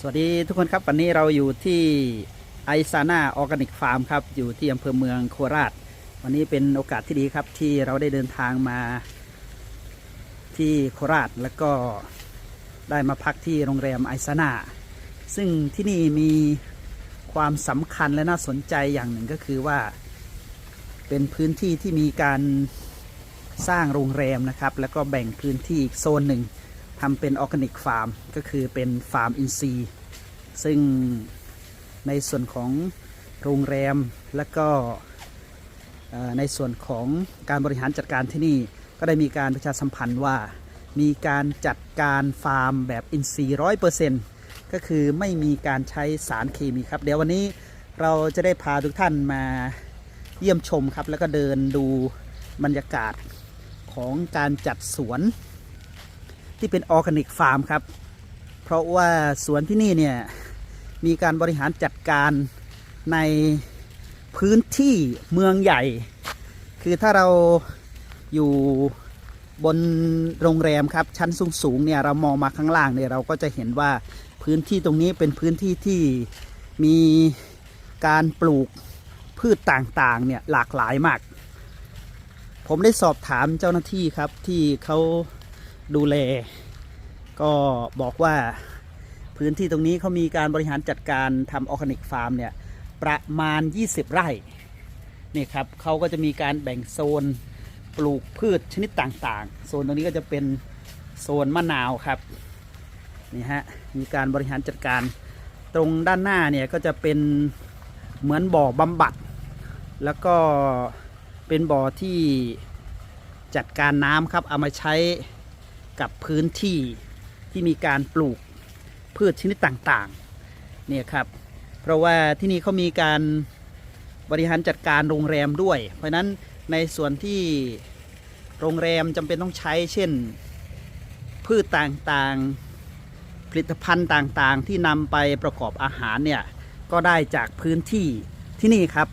สวัสดีทุกคนครับ วันนี้เราอยู่ที่ไอซาน่าออร์แกนิกฟาร์มครับ อยู่ที่อำเภอเมืองโคราช วันนี้เป็นโอกาสที่ดีครับที่เราได้เดินทางมาที่โคราชแล้วก็ได้มาพักที่โรงแรมไอซาน่าซึ่งที่นี่มีความสำคัญและน่าสนใจอย่างหนึ่งก็คือว่า เป็นพื้นที่ที่มีการสร้างโรงแรมนะครับ แล้วก็แบ่งพื้นที่อีกโซนหนึ่ง ทำเป็นออร์แกนิกฟาร์มก็คือเป็นฟาร์มอินทรีย์ซึ่งในส่วนของโรงแรมและก็ในส่วนของการบริหารจัดการที่นี่ก็ได้มีการประชาสัมพันธ์ว่า มีการจัดการฟาร์มแบบอินทรีย์ร้อยเปอร์เซ็นต์ก็คือไม่มีการใช้สารเคมีครับ เดี๋ยววันนี้เราจะได้พาทุกท่านมาเยี่ยมชมครับ แล้วก็เดินดูบรรยากาศของการจัดสวน ที่เป็นออร์แกนิกฟาร์มครับ เพราะว่าสวนที่นี่เนี่ยมีการบริหารจัดการในพื้นที่เมืองใหญ่ คือถ้าเราอยู่บนโรงแรมครับชั้นสูงๆเนี่ยเรามองมาข้างล่างเนี่ยเราก็จะเห็นว่าพื้นที่ตรงนี้เป็นพื้นที่ที่มีการปลูกพืชต่างๆเนี่ยหลากหลายมาก ผมได้สอบถามเจ้าหน้าที่ครับที่เขา ดูแล ก็บอกว่าพื้นที่ตรงนี้เขามีการบริหารจัดการทำออร์แกนิกฟาร์มเนี่ย ประมาณ 20 ไร่นี่ครับเขาก็จะมีการแบ่งโซนปลูกพืชชนิดต่างๆ โซนตรงนี้ก็จะเป็นโซนมะนาวครับนี่ฮะมีการบริหารจัดการตรงด้านหน้าเนี่ยก็จะเป็นเหมือนบ่อบำบัด แล้วก็เป็นบ่อที่จัดการน้ำครับเอามาใช้ กับพื้นที่ที่มีการปลูกพืชชนิดต่างๆเนี่ยครับเพราะว่าที่นี่เขามีการบริหารจัดการโรงแรมด้วย เพราะนั้นในส่วนที่โรงแรมจำเป็นต้องใช้เช่นพืชต่างๆ ผลิตภัณฑ์ต่างๆ ที่นำไปประกอบอาหารเนี่ยก็ได้จากพื้นที่ที่นี่ครับ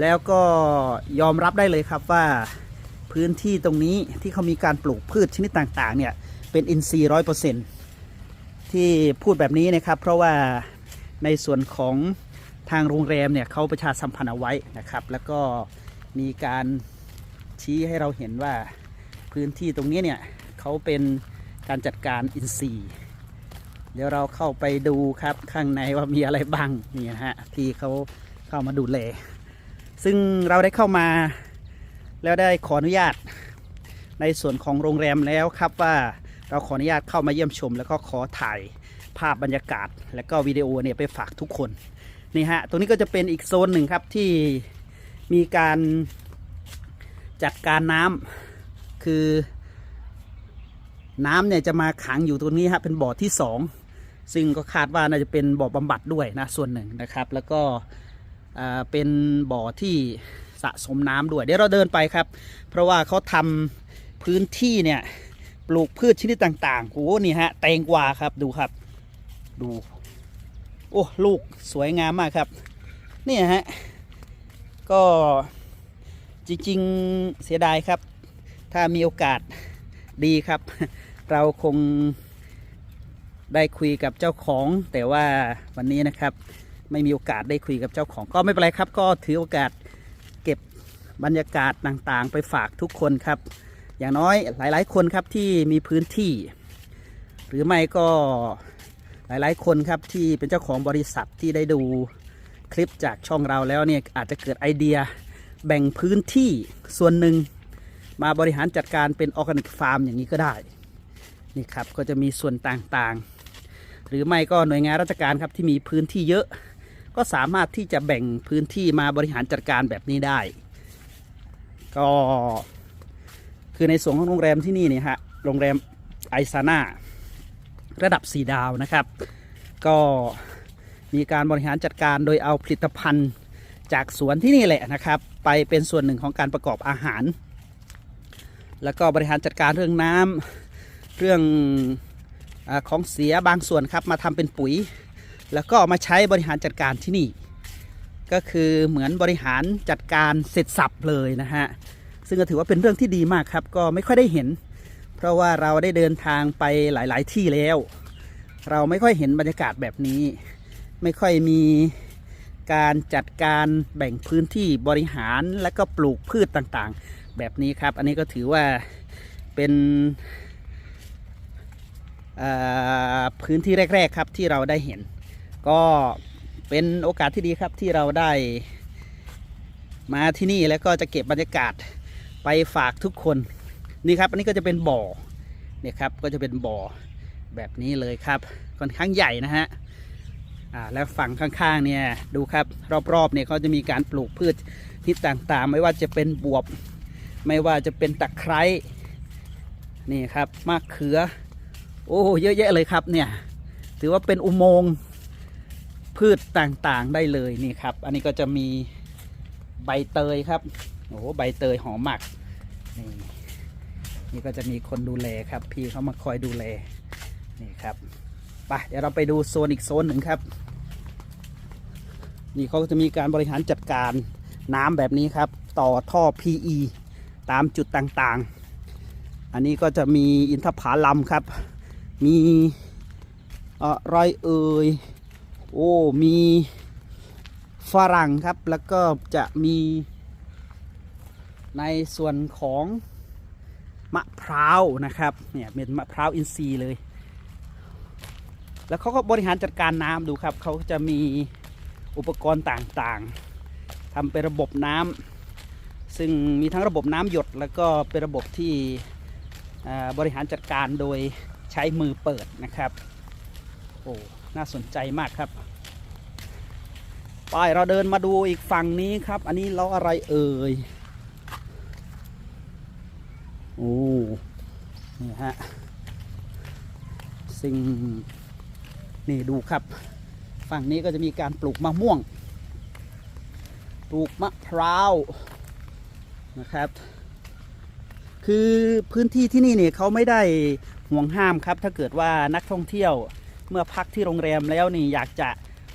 แล้วก็ยอมรับได้เลยครับว่า พื้นที่ตรงนี้ที่เขามีการปลูกพืชชนิดต่างๆเนี่ยเป็นอินทรีย์ร้อยเปอร์เซ็นที่พูดแบบนี้นะครับ เพราะว่าในส่วนของทางโรงแรมเนี่ยเขาประชาสัมพันธ์เอาไว้นะครับ แล้วก็มีการชี้ให้เราเห็นว่าพื้นที่ตรงนี้เนี่ยเขาเป็นการจัดการอินทรีย์ เดี๋ยวเราเข้าไปดูครับข้างในว่ามีอะไรบ้างนี่นะฮะที่เขาเข้ามาดูแลซึ่งเราได้เข้ามา แล้วได้ขออนุญาตในส่วนของโรงแรมแล้วครับว่าเราขออนุญาตเข้ามาเยี่ยมชม แล้วก็ขอถ่ายภาพบรรยากาศ แล้วก็วิดีโอเนี่ยไปฝากทุกคนนี่ฮะตรงนี้ก็จะเป็นอีกโซนหนึ่งครับที่มีการจัดการน้ำคือน้ำเนี่ยจะมาขังอยู่ตรงนี้ฮะเป็นบ่อที่สองซึ่งก็คาดว่าน่าจะเป็นบ่อบำบัดด้วยนะส่วนหนึ่งนะครับ แล้วก็เป็นบ่อที่ สะสมน้ำด้วย เดี๋ยวเราเดินไปครับ เพราะว่าเขาทำพื้นที่เนี่ยปลูกพืชชนิดต่างๆโอ้โหนี่ฮะแตงกวาครับดูครับ ดู โอ้ลูกสวยงามมากครับนี่ฮะก็จริงๆเสียดายครับ ถ้ามีโอกาสดีครับ เราคงได้คุยกับเจ้าของแต่ว่าวันนี้นะครับ ไม่มีโอกาสได้คุยกับเจ้าของก็ไม่เป็นไรครับ ก็ถือโอกาส บรรยากาศต่างๆ ไปฝากทุกคนครับ อย่างน้อยหลายๆ คนครับที่มีพื้นที่ หรือไม่ก็หลายๆ คนครับที่เป็นเจ้าของบริษัทที่ได้ดูคลิปจากช่องเราแล้วเนี่ยอาจจะเกิดไอเดียแบ่งพื้นที่ส่วนหนึ่งมาบริหารจัดการเป็นออร์แกนิกฟาร์มอย่างนี้ก็ได้นี่ครับก็จะมีส่วนต่างๆ หรือไม่ก็หน่วยงานราชการครับที่มีพื้นที่เยอะ ก็สามารถที่จะแบ่งพื้นที่มาบริหารจัดการแบบนี้ได้ ก็คือในส่วนของโรงแรมที่นี่เนี่ยฮะโรงแรมไอซาน่าระดับ 4 ดาวนะครับ ก็มีการบริหารจัดการโดยเอาผลิตภัณฑ์จากสวนที่นี่แหละนะครับ ไปเป็นส่วนหนึ่งของการประกอบอาหาร แล้วก็บริหารจัดการเรื่องน้ำเรื่องอของเสียบางส่วนครับมาทำเป็นปุ๋ย แล้วก็มาใช้บริหารจัดการที่นี่ ก็คือเหมือนบริหารจัดการเสร็จสับเลยนะฮะ ซึ่งก็ถือว่าเป็นเรื่องที่ดีมากครับ ก็ไม่ค่อยได้เห็น เพราะว่าเราได้เดินทางไปหลาย ๆ ที่แล้ว เราไม่ค่อยเห็นบรรยากาศแบบนี้ ไม่ค่อยมีการจัดการแบ่งพื้นที่บริหารและก็ปลูกพืชต่างๆ แบบนี้ครับ อันนี้ก็ถือว่าเป็นพื้นที่แรก ๆ ครับที่เราได้เห็น ก็ เป็นโอกาสที่ดีครับที่เราได้ มาที่นี่แล้วก็จะเก็บบรรยากาศไปฝากทุกคนนี่ครับ อันนี้ก็จะเป็นบ่อเนี่ยครับก็จะเป็นบ่อแบบนี้เลยครับค่อนข้างใหญ่นะฮะอ่าแล้วฝั่งข้างๆเนี่ยดูครับรอบๆเนี่ยเขาจะมีการปลูกพืชที่ต่างๆ ไม่ว่าจะเป็นบวบ ไม่ว่าจะเป็นตะไคร้นี่ครับมะเขือ โอ้เยอะแยะเลยครับเนี่ยถือว่าเป็นอุโมงค์ พืชต่างๆได้เลยนี่ครับ อันนี้ก็จะมีใบเตยครับโอ้ใบเตยหอมหมากนี่นี่ก็จะมีคนดูแลครับ พี่เขามาคอยดูแลนี่ครับไปเดี๋ยวเราไปดูโซนอีกโซนหนึ่งครับ นี่เขาจะมีการบริหารจัดการน้ำแบบนี้ครับ ต่อท่อ PE ตามจุดต่างๆ อันนี้ก็จะมีอินทผลัมครับ มีอะไรเอ่ย โอ้มีฝรั่งครับแล้วก็จะมีในส่วนของมะพร้าวนะครับเนี่ยเป็นมะพร้าวอินทรีย์เลย แล้วเขาก็บริหารจัดการน้ำดูครับเขาจะมีอุปกรณ์ต่างๆทำเป็นระบบน้ำซึ่งมีทั้งระบบน้ำหยด แล้วก็เป็นระบบที่บริหารจัดการโดยใช้มือเปิดนะครับโอ้ น่าสนใจมากครับไปเราเดินมาดูอีกฝั่งนี้ครับ อันนี้ล้ออะไรเอ่ยโอ้นี่ฮะสิ่งนี่ดูครับ ฝั่งนี้ก็จะมีการปลูกมะม่วง ปลูกมะพร้าวนะครับ คือพื้นที่ที่นี่เนี่ยเขาไม่ได้ห่วงห้ามครับ ถ้าเกิดว่านักท่องเที่ยว เมื่อพักที่โรงแรมแล้วนี่อยากจะ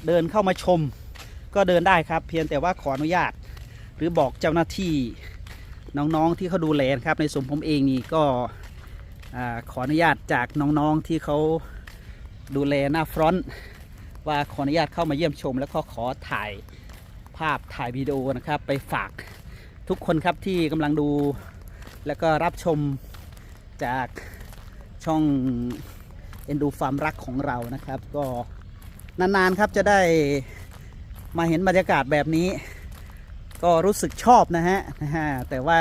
เดินเข้ามาชม ก็เดินได้ครับ เพียงแต่ว่าขออนุญาต หรือบอกเจ้าหน้าที่น้องๆที่เขาดูแลครับ ในส่วนผมเองนี่ก็ขออนุญาตจากน้องๆที่เขาดูแลหน้าฟรอนต์ว่าขออนุญาตเข้ามาเยี่ยมชม แล้วก็ขอถ่ายภาพถ่ายวิดีโอนะครับไปฝากทุกคนครับที่กำลังดู แล้วก็รับชมจากช่อง เอ็นดูฟาร์มรักของเรานะครับ ก็นานๆครับจะได้มาเห็นบรรยากาศแบบนี้ ก็รู้สึกชอบนะฮะนะฮะแต่ว่า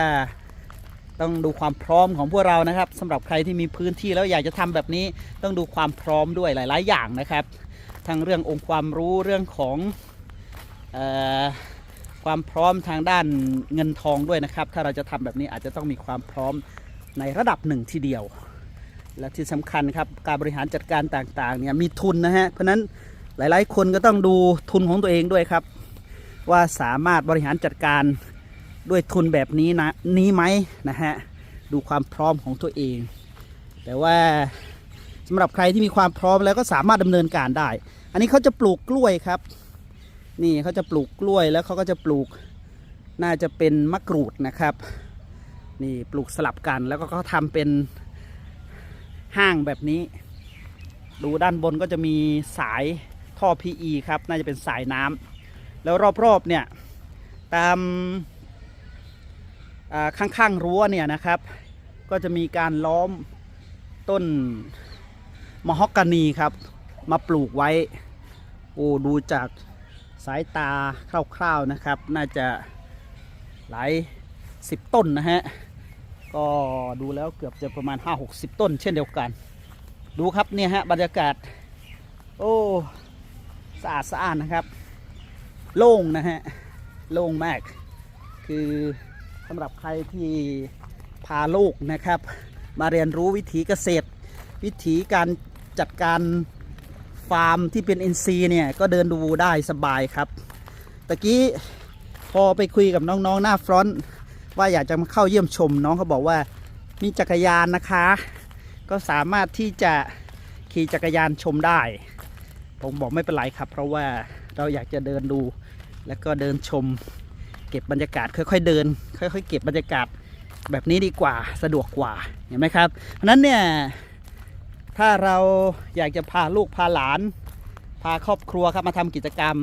ต้องดูความพร้อมของพวกเรานะครับสำหรับใครที่มีพื้นที่แล้วอยากจะทำแบบนี้ต้องดูความพร้อมด้วยหลาย ๆ อย่างนะครับ ทั้งเรื่ององค์ความรู้เรื่องของออความพร้อมทางด้านเงินทองด้วยนะครับ ถ้าเราจะทำแบบนี้อาจจะต้องมีความพร้อมในระดับหนึ่งทีเดียว และที่สำคัญครับการบริหารจัดการต่างๆเนี่ยมีทุนนะฮะเพราะฉะนั้นหลายๆ คนก็ต้องดูทุนของตัวเองด้วยครับ ว่าสามารถบริหารจัดการด้วยทุนแบบนี้นะนี้ไหมนะฮะดูความพร้อมของตัวเอง แต่ว่าสำหรับใครที่มีความพร้อมแล้วก็สามารถดำเนินการได้ อันนี้เขาจะปลูกกล้วยครับ นี่เขาจะปลูกกล้วยแล้วเขาก็จะปลูกน่าจะเป็นมะกรูดนะครับ นี่ปลูกสลับกันแล้วก็เขาทำเป็น ห้างแบบนี้ ดูด้านบนก็จะมีสายท่อ PE ครับ น่าจะเป็นสายน้ำแล้วรอบๆเนี่ยตามข้างๆรั้วเนี่ยนะครับ ก็จะมีการล้อมต้นมะฮอกกานีครับ มาปลูกไว้ โอ้ดูจากสายตาคร่าวๆนะครับ น่าจะหลายสิบต้นนะฮะ ก็ดูแล้วเกือบจะประมาณ 5-60 ต้น เช่นเดียวกัน ดูครับเนี่ยฮะบรรยากาศ โอ้สะอาดสะอาดนะครับ โล่งนะฮะ โล่งมาก คือสำหรับใครที่พาลูกนะครับ มาเรียนรู้วิถีเกษตร วิถีการจัดการฟาร์มที่เป็นอินทรีเนี่ยก็เดินดูได้สบายครับตะกี้พอไปคุยกับน้องๆหน้าฟรอนต์ ว่าอยากจะมาเข้าเยี่ยมชม น้องเขาบอกว่ามีจักรยานนะคะ ก็สามารถที่จะขี่จักรยานชมได้ ผมบอกไม่เป็นไรครับ เพราะว่าเราอยากจะเดินดู แล้วก็เดินชม เก็บบรรยากาศค่อยๆเดิน ค่อยๆ เก็บบรรยากาศแบบนี้ดีกว่าสะดวกกว่าเห็นไหมครับ เพราะฉะนั้นเนี่ยถ้าเราอยากจะพาลูกพาหลาน พาครอบครัวครับมาทำกิจกรรม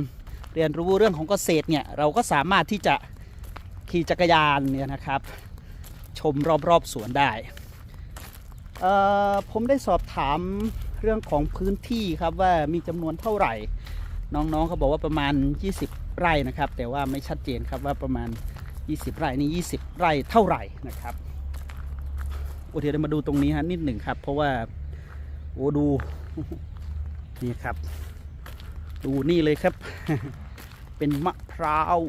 เรียนรู้เรื่องของเกษตรเนี่ยเราก็สามารถที่จะ ขี่จักรยานเนี่ยนะครับ ชมรอบๆสวนได้ ผมได้สอบถามเรื่องของพื้นที่ครับว่ามีจำนวนเท่าไหร่ น้องๆเขาบอกว่าประมาณ 20 ไร่นะครับ แต่ว่าไม่ชัดเจนครับว่าประมาณ 20 ไร่นี่20 ไร่เท่าไหร่นะครับโอเคเดี๋ยวมาดูตรงนี้ฮะนิดหนึ่งครับ เพราะว่าโอ้ดูนี่ครับ ดูนี่เลยครับ เป็นมะพร้าว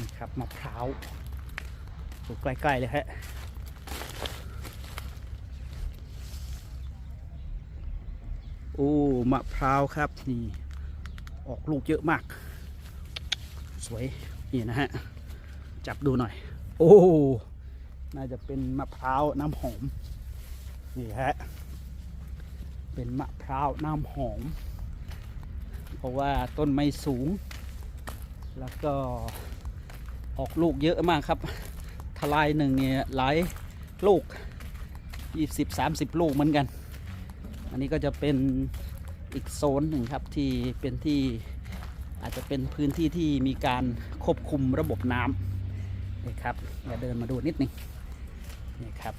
นี่ครับมะพร้าวดูใกล้ๆเลยฮะโอ้มะพร้าวครับนี่ออกลูกเยอะมาก สวยนี่นะฮะจับดูหน่อย โอ้น่าจะเป็นมะพร้าวน้ำหอมนี่ฮะเป็นมะพร้าวน้ำหอม เพราะว่าต้นไม้สูง แล้วก็ ออกลูกเยอะมากครับ ทลายหนึ่งเนี่ยหลายลูก 20-30 ลูกเหมือนกัน อันนี้ก็จะเป็นอีกโซนหนึ่งครับที่เป็นที่อาจจะเป็นพื้นที่ที่มีการควบคุมระบบน้ำนี่ครับอย่าเดินมาดูนิดหนึงนี่ครับ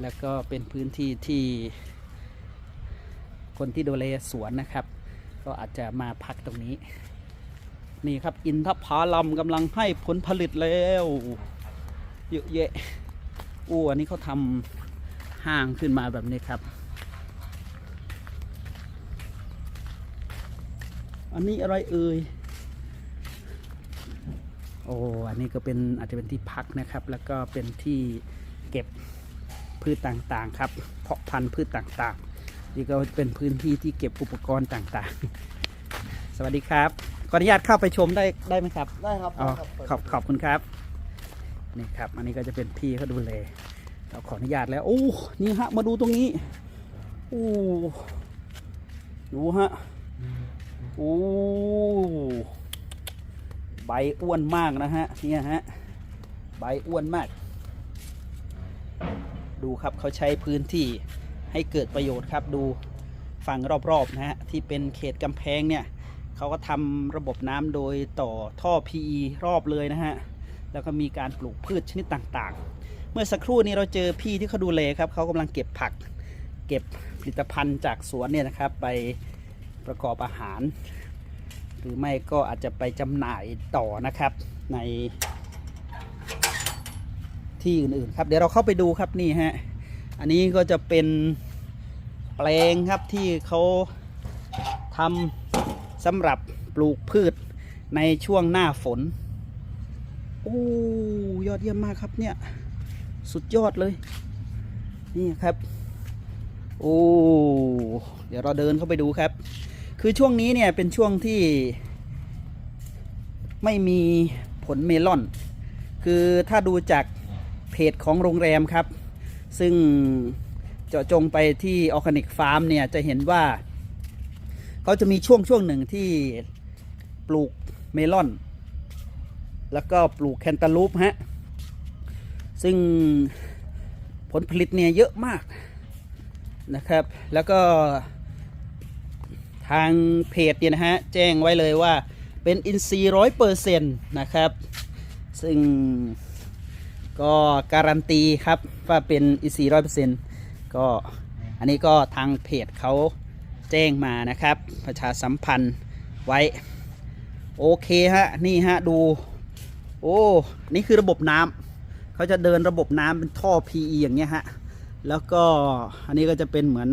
แล้วก็เป็นพื้นที่ที่คนที่ดูแลสวนนะครับ ก็อาจจะมาพักตรงนี้ นี่ครับอินทผลัมกำลังให้ผลผลิตแล้วเยอะแยะอู้อันนี้เขาทำห้างขึ้นมาแบบนี้ครับ อันนี้อะไรเอ่ยโอ้อันนี้ก็เป็นอาจจะเป็นที่พักนะครับ แล้วก็เป็นที่เก็บพืชต่างๆครับ เพาะพันธุ์พืชต่างๆ นี่ก็เป็นพื้นที่ที่เก็บอุปกรณ์ต่างๆ สวัสดีครับ ขออนุญาตเข้าไปชมได้ได้ไหมครับ ได้ครับอ๋อได้ครับเปิดขอบขอบคุณครับ นี่ครับ อันนี้ก็จะเป็นพี่เขาดูแลเราขออนุญาตแล้วโอ้นี่ฮะ มาดูตรงนี้โอ้ดูฮะโอ้ใบอ้วนมากนะฮะเนี่ยฮะใบอ้วนมาก ดูครับเขาใช้พื้นที่ให้เกิดประโยชน์ครับดูฝั่งรอบๆนะฮะที่เป็นเขตกำแพงเนี่ย เขาก็ทำระบบน้ำโดยต่อท่อ PE รอบเลยนะฮะ แล้วก็มีการปลูกพืชชนิดต่างๆ เมื่อสักครู่นี้เราเจอพี่ที่เขาดูแลครับเขากำลังเก็บผัก เก็บผลิตภัณฑ์จากสวนเนี่ยนะครับไปประกอบอาหาร หรือไม่ก็อาจจะไปจำหน่ายต่อนะครับในที่อื่นๆครับเดี๋ยวเราเข้าไปดูครับนี่ฮะอันนี้ก็จะเป็นแปลงครับที่เขาทำ สำหรับปลูกพืชในช่วงหน้าฝน โอ้ยอดเยี่ยมมากครับเนี่ย สุดยอดเลย นี่ครับ โอ้เดี๋ยวเราเดินเข้าไปดูครับ คือช่วงนี้เนี่ยเป็นช่วงที่ไม่มีผลเมลอน คือถ้าดูจากเพจของโรงแรมครับ ซึ่งเจาะจงไปที่ออร์แกนิกฟาร์มเนี่ยจะเห็นว่า เขาจะมีช่วงช่วงหนึ่งที่ปลูกเมลอน แล้วก็ปลูกแคนตาลูปฮะ ซึ่งผลผลิตเนี่ยเยอะมากนะครับ แล้วก็ทางเพจเนี่ยนะฮะ แจ้งไว้เลยว่าเป็นอินทรีย์ร้อยเปอร์เซ็นต์นะครับ ซึ่งก็การันตีครับว่าเป็นอินทรีย์ร้อยเปอร์เซ็นต์ก็อันนี้ก็ทางเพจเขา แจ้งมานะครับ ประชาสัมพันธ์ไว้ โอเคฮะ นี่ฮะ ดู โอ้ นี่คือระบบน้ำเขาจะเดินระบบน้ำเป็นท่อ PE อย่างเงี้ยฮะ แล้วก็อันนี้ก็จะเป็นเหมือน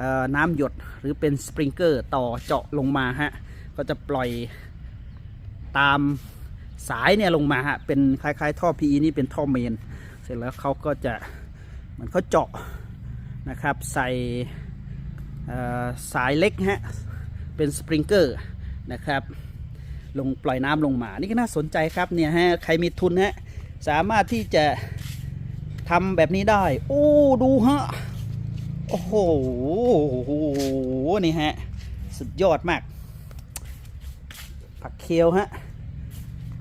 ออน้ำหยดหรือเป็นสปริงเกอร์ต่อเจาะลงมาฮะ ก็จะปล่อยตามสายเนี่ยลงมาฮะ เป็นคล้ายๆ ท่อ PE นี่เป็นท่อเมน เสร็จแล้วเขาก็จะเหมือนเขาเจาะนะครับ ใส่ สายเล็กฮะ เป็นสปริงเกอร์นะครับลงปล่อยน้ำลงมา นี่ก็น่าสนใจครับเนี่ยฮะ ใครมีทุนฮะ สามารถที่จะทำแบบนี้ได้ โอ้ ดูฮะ โอ้โห นี่ฮะ สุดยอดมาก ผักเคียวฮะ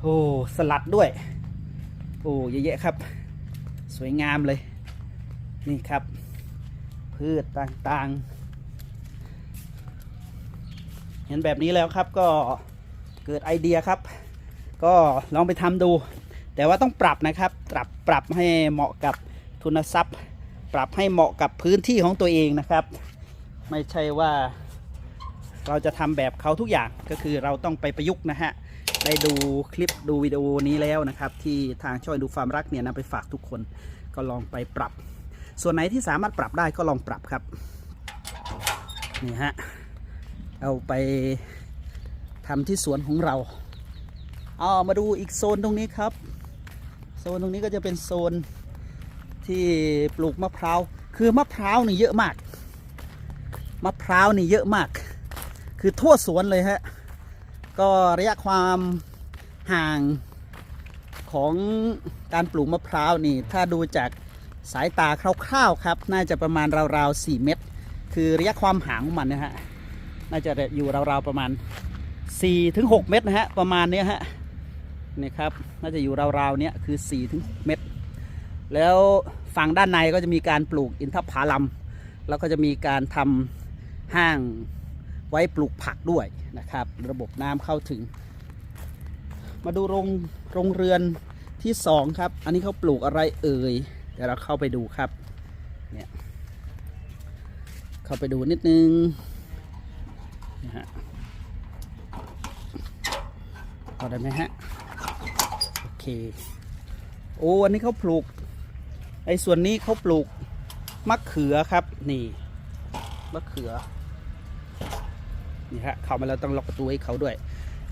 โอ้ สลัดด้วย โอ้เยอะแยะครับ สวยงามเลย นี่ครับ พืชต่างๆ เห็นแบบนี้แล้วครับก็เกิดไอเดียครับ ก็ลองไปทำดู แต่ว่าต้องปรับนะครับปรับปรับให้เหมาะกับทุนทรัพย์ ปรับให้เหมาะกับพื้นที่ของตัวเองนะครับ ไม่ใช่ว่าเราจะทำแบบเขาทุกอย่างก็คือเราต้องไปประยุกต์นะฮะได้ดูคลิปดูวิดีโอนี้แล้วนะครับ ที่ทางช่วยดูฟามรักเนี่ยนำไปฝากทุกคนก็ลองไปปรับ ส่วนไหนที่สามารถปรับได้ก็ลองปรับครับนี่ฮะ เอาไปทำที่สวนของเราเอามาดูอีกโซนตรงนี้ครับ โซนตรงนี้ก็จะเป็นโซนที่ปลูกมะพร้าว คือมะพร้าวนี่เยอะมาก มะพร้าวนี่เยอะมาก คือทั่วสวนเลยฮะ ก็ระยะความห่างของการปลูกมะพร้าวนี่ ถ้าดูจากสายตาคร่าวๆครับ น่าจะประมาณราวๆ4เมตร คือระยะความห่างของมันนะฮะ น่าจะอยู่ราวๆประมาณ4-6เมตรนะฮะประมาณนี้ฮะนี่ครับน่าจะอยู่ราวๆเนี้ยคือ4-6เมตร แล้วฝั่งด้านในก็จะมีการปลูกอินทผลัมแล้วก็จะมีการทำห้างไว้ปลูกผักด้วยนะครับ ระบบน้ำเข้าถึง มาดูโรงโรงเรือนที่สองครับ อันนี้เขาปลูกอะไรเอ่ยเดี๋ยวเราเข้าไปดูครับเนี่ยเข้าไปดูนิดนึง นะฮะพอได้ไหมฮะ โอเค โอ้อันนี้เขาปลูก ไอ้ส่วนนี้เขาปลูกมะเขือครับ นี่ มะเขือ นี่ฮะ เข้ามาแล้วต้องล็อกประตูให้เขาด้วย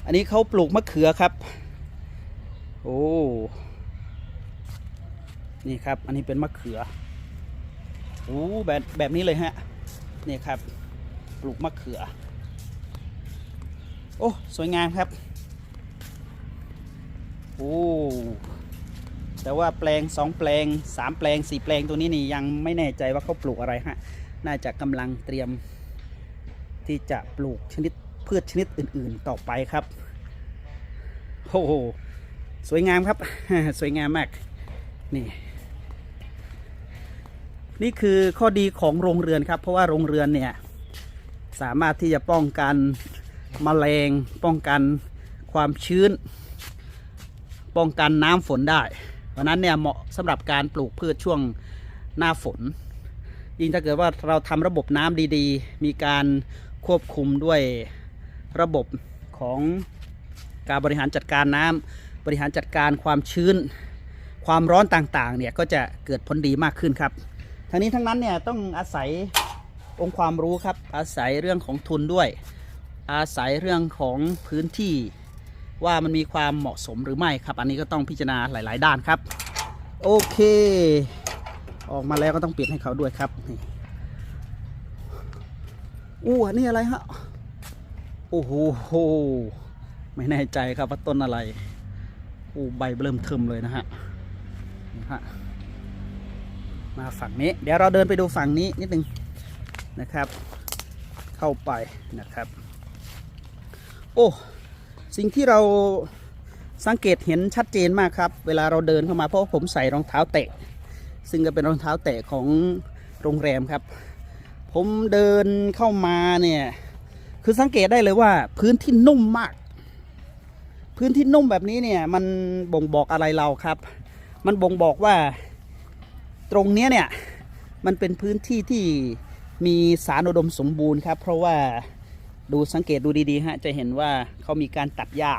อันนี้เขาปลูกมะเขือครับ โอ้ นี่ครับ อันนี้เป็นมะเขือ โอ้ แบบแบบนี้เลยฮะ นี่ครับ ปลูกมะเขือ โอ้ สวยงามครับ โอ้ แต่ว่าแปลงสองแปลงสามแปลงสี่แปลงตัวนี้นี่ยังไม่แน่ใจว่าเขาปลูกอะไรฮะ น่าจะกำลังเตรียมที่จะปลูกชนิดพืชชนิดอื่นๆต่อไปครับ โอ้โห สวยงามครับ สวยงามมาก นี่ นี่คือข้อดีของโรงเรือนครับ เพราะว่าโรงเรือนเนี่ยสามารถที่จะป้องกัน มแมลงป้องกันความชื้น ป้องกันน้ำฝนได้เพราะนั้นเนี่ยเหมาะสำหรับการปลูกพืชช่วงหน้าฝน ยิ่งถ้าเกิดว่าเราทำระบบน้ำดีๆ มีการควบคุมด้วยระบบของการบริหารจัดการน้ำบริหารจัดการความชื้น ความร้อนต่างๆเนี่ยก็จะเกิดผลดีมากขึ้นครับ ทั้งนี้ทั้งนั้นเนี่ยต้องอาศัยองค์ความรู้ครับอาศัยเรื่องของทุนด้วย อาศัยเรื่องของพื้นที่ว่ามันมีความเหมาะสมหรือไม่ครับ อันนี้ก็ต้องพิจารณาหลาย ๆ ด้านครับ โอเค ออกมาแล้วก็ต้องปลี่ยนให้เขาด้วยครับนี่อู้อันนี้อะไรฮะโอ้โหโหไม่แน่ใจครับว่าต้นอะไรโอ้ใบเริ่มเทิมเลยนะฮะนะฮะมาฝั่งนี้ เดี๋ยวเราเดินไปดูฝั่งนี้นิดนึงนะครับ เข้าไปนะครับ โอ้สิ่งที่เราสังเกตเห็นชัดเจนมากครับ เวลาเราเดินเข้ามาเพราะผมใส่รองเท้าเตะ ซึ่งก็เป็นรองเท้าเตะของโรงแรมครับ ผมเดินเข้ามาเนี่ยคือสังเกตได้เลยว่าพื้นที่นุ่มมาก พื้นที่นุ่มแบบนี้เนี่ยมันบ่งบอกอะไรเราครับ มันบ่งบอกว่าตรงเนี้ยเนี่ยมันเป็นพื้นที่ที่มีสารอุดมสมบูรณ์ครับ เพราะว่า ดูสังเกตดูดีๆฮะจะเห็นว่าเขามีการตัดหญ้า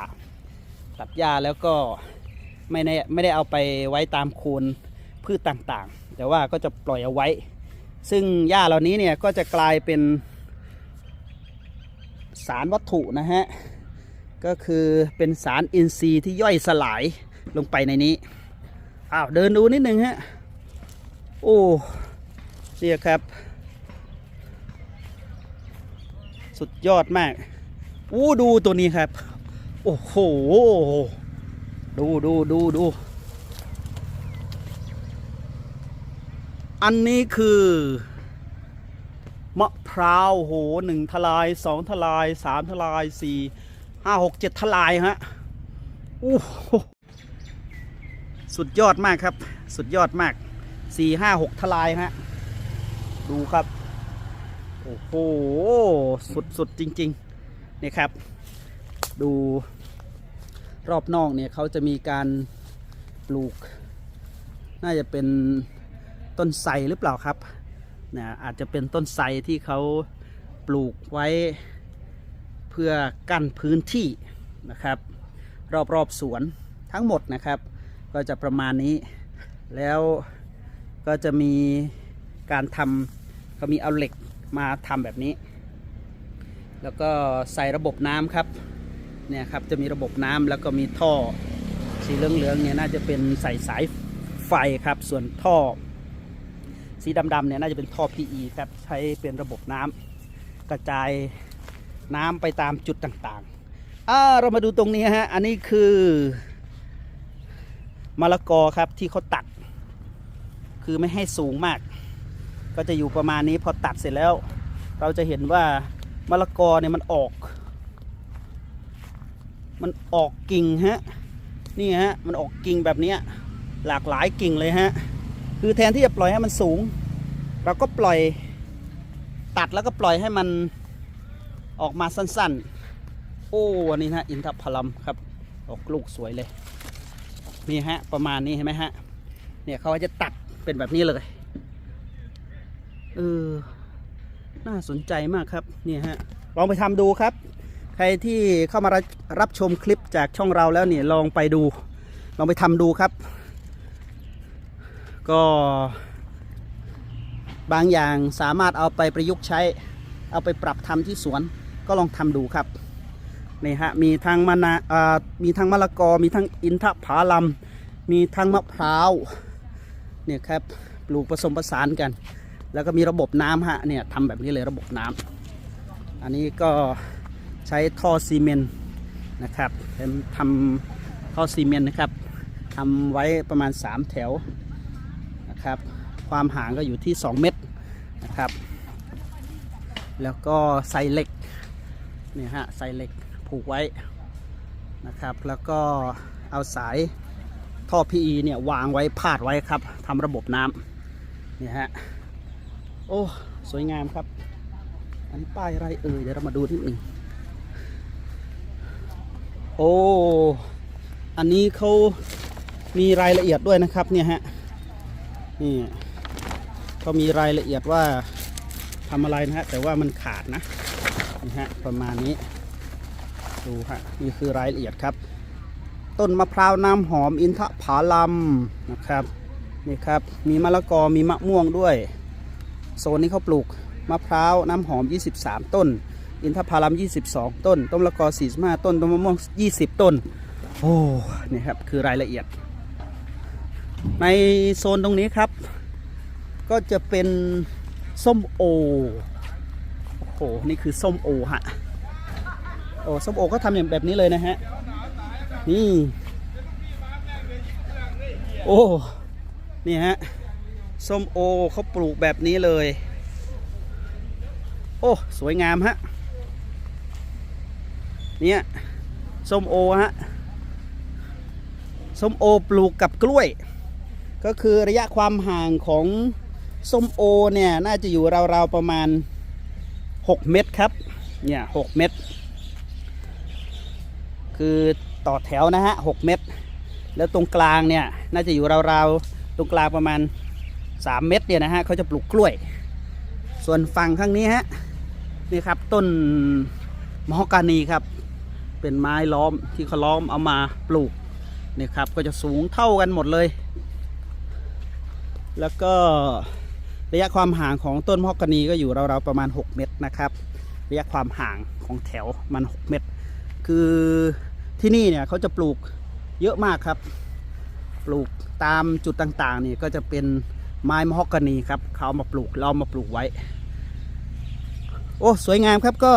ตัดหญ้าแล้วก็ไม่ได้ไม่ได้เอาไปไว้ตามโคนพืชต่างๆ แต่ว่าก็จะปล่อยเอาไว้ ซึ่งหญ้าเหล่านี้เนี่ยก็จะกลายเป็นสารวัตถุนะฮะ ก็คือเป็นสารอินทรีย์ที่ย่อยสลายลงไปในนี้ อ้าว เดินดูนิดนึงฮะ โอ้เนี่ยครับ สุดยอดมากอู้ดูตัวนี้ครับ โอ้โห ดูดูดูดู อันนี้คือ มะพร้าวโหหนึ่งทลายสองทลายสามทลายสี่ห้าหกเจ็ดทลายฮะอู้หูสุดยอดมากครับ สุดยอดมากสี่ห้าหกทลายฮะ ดูครับ อ้โห สุดๆ จริงๆนี่ครับ ดูรอบนอกเนี่ยเขาจะมีการปลูก น่าจะเป็นต้นไทรหรือเปล่าครับนะอาจจะเป็นต้นไทรที่เขาปลูกไว้เพื่อกั้นพื้นที่นะครับ รอบๆสวนทั้งหมดนะครับ ก็จะประมาณนี้ แล้วก็จะมีการทำเขามีเอาเหล็ก มาทำแบบนี้ แล้วก็ใส่ระบบน้ำครับเนี่ยครับจะมีระบบน้ำแล้วก็มีท่อสีเหลืองๆเนี่ยน่าจะเป็นใส่สายไฟครับ ส่วนท่อ สีดำๆเนี่ยน่าจะเป็นท่อ PE ครับใช้เป็นระบบน้ำกระจายน้ำไปตามจุดต่างๆอ่าเรามาดูตรงนี้ฮะอันนี้คือมะละกอครับที่เขาตัดคือไม่ให้สูงมาก ก็จะอยู่ประมาณนี้พอตัดเสร็จแล้ว เราจะเห็นว่ามะละกอเนี่ยมันออก มันออกกิ่งฮะนี่ฮะมันออกกิ่งแบบนี้หลากหลายกิ่งเลยฮะคือแทนที่จะปล่อยให้มันสูง เราก็ปล่อยตัดแล้วก็ปล่อยให้มันออกมาสั้นๆ โอ้อันนี้นะอินทผลัมครับ ออกลูกสวยเลยนี่ฮะประมาณนี้เห็นไหมฮะเนี่ยเขาจะตัดเป็นแบบนี้เลย เออ น่าสนใจมากครับ เนี่ยฮะ ลองไปทำดูครับ ใครที่เข้ามารับรับชมคลิปจากช่องเราแล้วเนี่ยลองไปดู ลองไปทำดูครับ ก็ บางอย่างสามารถเอาไปประยุกต์ใช้ เอาไปปรับทำที่สวน ก็ลองทำดูครับนี่ฮะ มีทั้งมะนาอ่ามีทั้งมะละกอ มีทั้งอินทผลัม มีทั้งมะพร้าว เนี่ยครับ ปลูกผสมผสานกัน แล้วก็มีระบบน้ำฮะเนี่ยทำแบบนี้เลยระบบน้ำอันนี้ก็ใช้ท่อซีเมนต์นะครับเป็นทำท่อซีเมนต์นะครับทำไว้ประมาณ 3 แถวนะครับความห่างก็อยู่ที่ 2 เมตรนะครับแล้วก็ใส่เหล็กเนี่ยฮะใส่เหล็กผูกไว้นะครับแล้วก็เอาสายท่อ PE เนี่ยวางไว้พาดไว้ครับทำระบบน้ำเนี่ยฮะ โอ้ สวยงามครับ อันนี้ป้ายอะไรเอ่ยเดี๋ยวเรามาดูนิดหนึ่งโอ้ อันนี้เขามีรายละเอียดด้วยนะครับเนี่ยฮะ นี่เขามีรายละเอียดว่าทำอะไรนะฮะ แต่ว่ามันขาดนะนี่ฮะประมาณนี้ ดูฮะ นี่คือรายละเอียดครับ ต้นมะพร้าวน้ำหอมอินทผลัมนะครับ นี่ครับ มีมะละกอมีมะม่วงด้วย โซนนี้เขาปลูกมะพร้าวน้ำหอม 23 ต้น อินทผลัม 22 ต้น ต้นมละกอ 45 ต้น ต้นมะม่วง 20 ต้น โอ้นี่ครับคือรายละเอียด ในโซนตรงนี้ครับ ก็จะเป็นส้มโอ โอ้โห นี่คือส้มโอฮะ โอ้ส้มโอก็ทำอย่างแบบนี้เลยนะฮะ นี่ โอ้ นี่ฮะ ส้มโอเขาปลูกแบบนี้เลย โอ้ สวยงามฮะ เนี่ยส้มโอฮะ ส้มโอปลูกกับกล้วย ก็คือระยะความห่างของส้มโอเนี่ยน่าจะอยู่ราวๆประมาณ 6 เมตรครับ เนี่ย6เมตร คือต่อแถวนะฮะ 6 เมตร แล้วตรงกลางเนี่ยน่าจะอยู่ราวๆตรงกลางประมาณ 3เมตรเนี่ยนะฮะเขาจะปลูกกล้วย ส่วนฝั่งข้างนี้ฮะนี่ครับต้นมฮอกกานีครับ เป็นไม้ล้อมที่เขาล้อมเอามาปลูกนี่ครับก็จะสูงเท่ากันหมดเลย แล้วก็ระยะความห่างของต้นมฮอกกานีก็อยู่ราวๆประมาณ 6 เมตรนะครับระยะความห่างของแถวมัน 6 เมตร คือที่นี่เนี่ยเขาจะปลูกเยอะมากครับ ปลูกตามจุดต่างๆนี่ก็จะเป็น ไม้มะฮอกกานีครับเขาเอามาปลูกเราเอามาปลูกไว้ โอ้สวยงามครับก็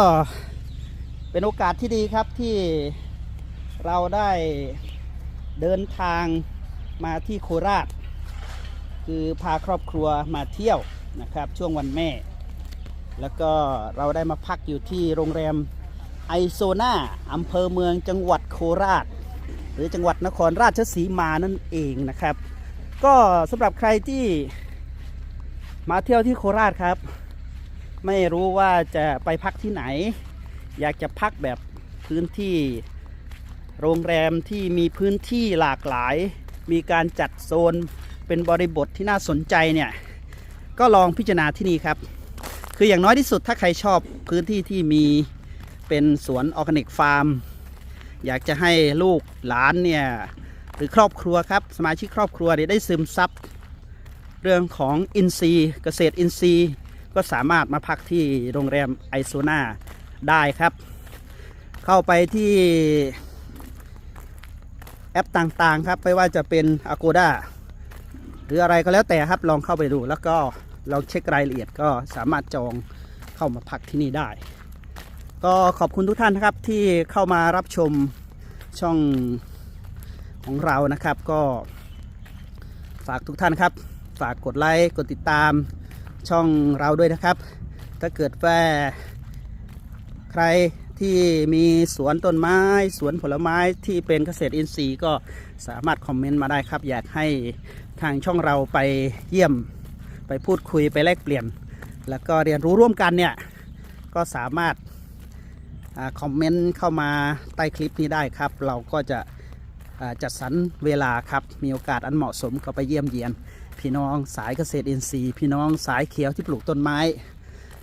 เป็นโอกาสที่ดีครับที่เราได้เดินทางมาที่โคราช คือพาครอบครัวมาเที่ยวนะครับ ช่วงวันแม่ แล้วก็เราได้มาพักอยู่ที่โรงแรมไอโซนาอำเภอเมืองจังหวัดโคราช หรือจังหวัดนครราชสีมานั่นเองนะครับ ก็สำหรับใครที่มาเที่ยวที่โคราชครับ ไม่รู้ว่าจะไปพักที่ไหน อยากจะพักแบบพื้นที่โรงแรมที่มีพื้นที่หลากหลาย มีการจัดโซนเป็นบริบทที่น่าสนใจเนี่ย ก็ลองพิจารณาที่นี่ครับ คืออย่างน้อยที่สุดถ้าใครชอบพื้นที่ที่มีเป็นสวนออร์แกนิกฟาร์ม อยากจะให้ลูกหลานเนี่ย รือครอบครัวครับ สมาชิกครอบครัวได้ซึมซับเรื่องของอินทรีเกษตรอินทรีก็สามารถมาพักที่โรงแรมไอโซนาได้ครับ เข้าไปที่แอปต่างๆครับไม่ว่าจะเป็น Agoda หรืออะไรก็แล้วแต่ครับลองเข้าไปดู แล้วก็ลองเช็ครายละเอียดก็สามารถจองเข้ามาพักที่นี่ได้ ก็ขอบคุณทุกท่านนะครับที่เข้ามารับชมช่อง ของเรานะครับก็ฝากทุกท่านครับฝากกดไลค์กดติดตามช่องเราด้วยนะครับ ถ้าเกิดว่าใครที่มีสวนต้นไม้ สวนผลไม้ที่เป็นเกษตรอินทรีย์ก็สามารถคอมเมนต์มาได้ครับ อยากให้ทางช่องเราไปเยี่ยมไปพูดคุยไปแลกเปลี่ยน แล้วก็เรียนรู้ร่วมกันเนี่ยก็สามารถอคอมเมนต์เข้ามาใต้คลิปนี้ได้ครับ เราก็จะ จัดสรรเวลาครับ มีโอกาสอันเหมาะสมก็ไปเยี่ยมเยียน พี่น้องสายเกษตรอินทรีย์ พี่น้องสายเขียวที่ปลูกต้นไม้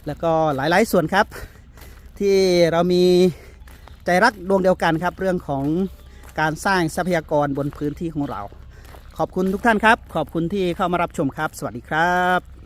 แล้วก็หลายๆส่วนครับ ที่เรามีใจรักดวงเดียวกันครับ เรื่องของการสร้างทรัพยากรบนพื้นที่ของเรา ขอบคุณทุกท่านครับ ขอบคุณที่เข้ามารับชมครับ สวัสดีครับ